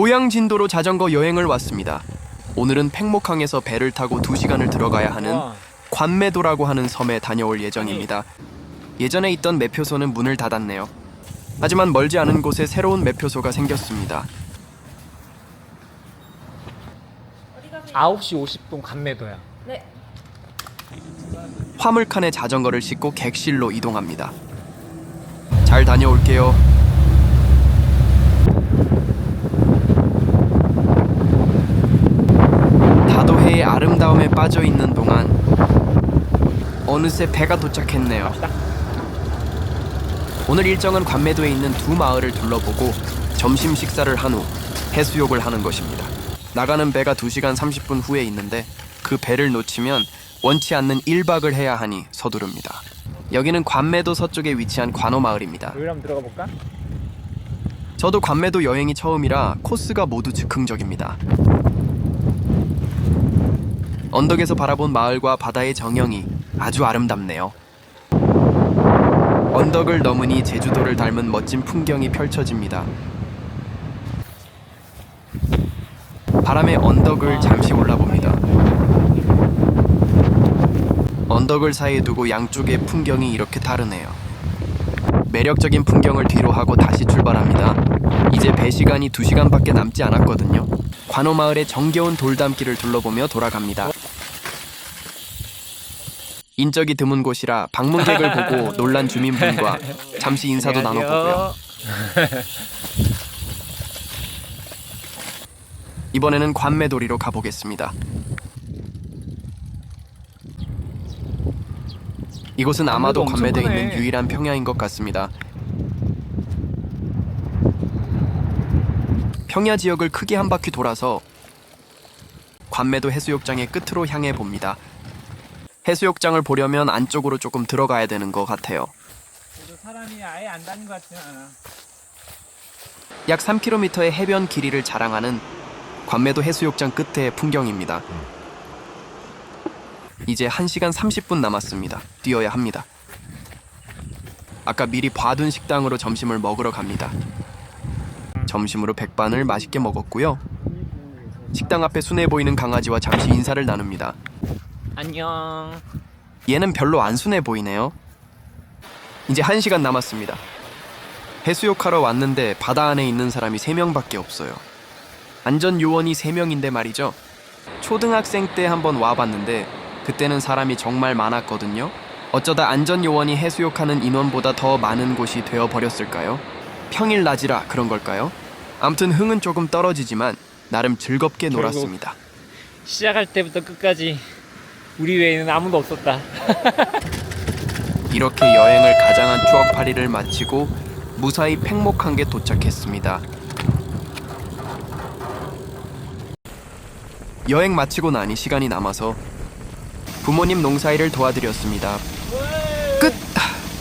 고향 진도로 자전거 여행을 왔습니다. 오늘은 팽목항에서 배를 타고 2시간을 들어가야 하는 와, 관매도라고 하는 섬에 다녀올 예정입니다. 예전에 있던 매표소는 문을 닫았네요. 하지만 멀지 않은 곳에 새로운 매표소가 생겼습니다. 9시 50분 간매도야. 네. 화물칸에 자전거를 싣고 객실로 이동합니다. 잘 다녀올게요. 다도해의 아름다움에 빠져 있는 동안 어느새 배가 도착했네요. 오늘 일정은 관매도에 있는 두 마을을 둘러보고 점심 식사를 한 후 해수욕을 하는 것입니다. 나가는 배가 2시간 30분 후에 있는데 그 배를 놓치면 원치 않는 1박을 해야 하니 서두릅니다. 여기는 관매도 서쪽에 위치한 관호 마을입니다. 여기 한번 들어가 볼까? 저도 관매도 여행이 처음이라 코스가 모두 즉흥적입니다. 언덕에서 바라본 마을과 바다의 정형이 아주 아름답네요. 언덕을 넘으니 제주도를 닮은 멋진 풍경이 펼쳐집니다. 바람에 언덕을 잠시 올라봅니다. 언덕을 사이에 두고 양쪽의 풍경이 이렇게 다르네요. 매력적인 풍경을 뒤로 하고 다시 출발합니다. 이제 배 시간이 2시간밖에 남지 않았거든요. 관호 마을의 정겨운 돌담길을 둘러보며 돌아갑니다. 인적이 드문 곳이라 방문객을 보고 놀란 주민분과 잠시 인사도 나눠보고요. 이번에는 관매도리로 가보겠습니다. 이곳은 아마도 크네. 있는 유일한 평야인 것 같습니다. 평야 지역을 크게 한 바퀴 돌아서 관매도 해수욕장의 끝으로 향해 봅니다. 해수욕장을 보려면 안쪽으로 조금 들어가야 되는 것 같아요. 사람이 아예 안 다닌 것 같지는 않아. 약 3km의 해변 길이를 자랑하는 관매도 해수욕장 끝의 풍경입니다. 이제 1시간 30분 남았습니다. 뛰어야 합니다. 아까 미리 봐둔 식당으로 점심을 먹으러 갑니다. 점심으로 백반을 맛있게 먹었고요. 식당 앞에 순해 보이는 강아지와 잠시 인사를 나눕니다. 안녕. 얘는 별로 안 순해 보이네요. 이제 1시간 남았습니다. 해수욕하러 왔는데 바다 안에 있는 사람이 3명밖에 없어요. 안전 요원이 3명인데 말이죠. 초등학생 때 한번 와봤는데 그때는 사람이 정말 많았거든요. 어쩌다 안전 요원이 해수욕하는 인원보다 더 많은 곳이 되어 버렸을까요? 평일 낮이라 그런 걸까요? 암튼 흥은 조금 떨어지지만 나름 즐겁게 결국 놀았습니다. 시작할 때부터 끝까지 우리 외에는 아무도 없었다. 이렇게 여행을 가장한 추억팔이를 마치고 무사히 팽목항에 도착했습니다. 여행 마치고 나니 시간이 남아서 부모님 농사일을 도와드렸습니다.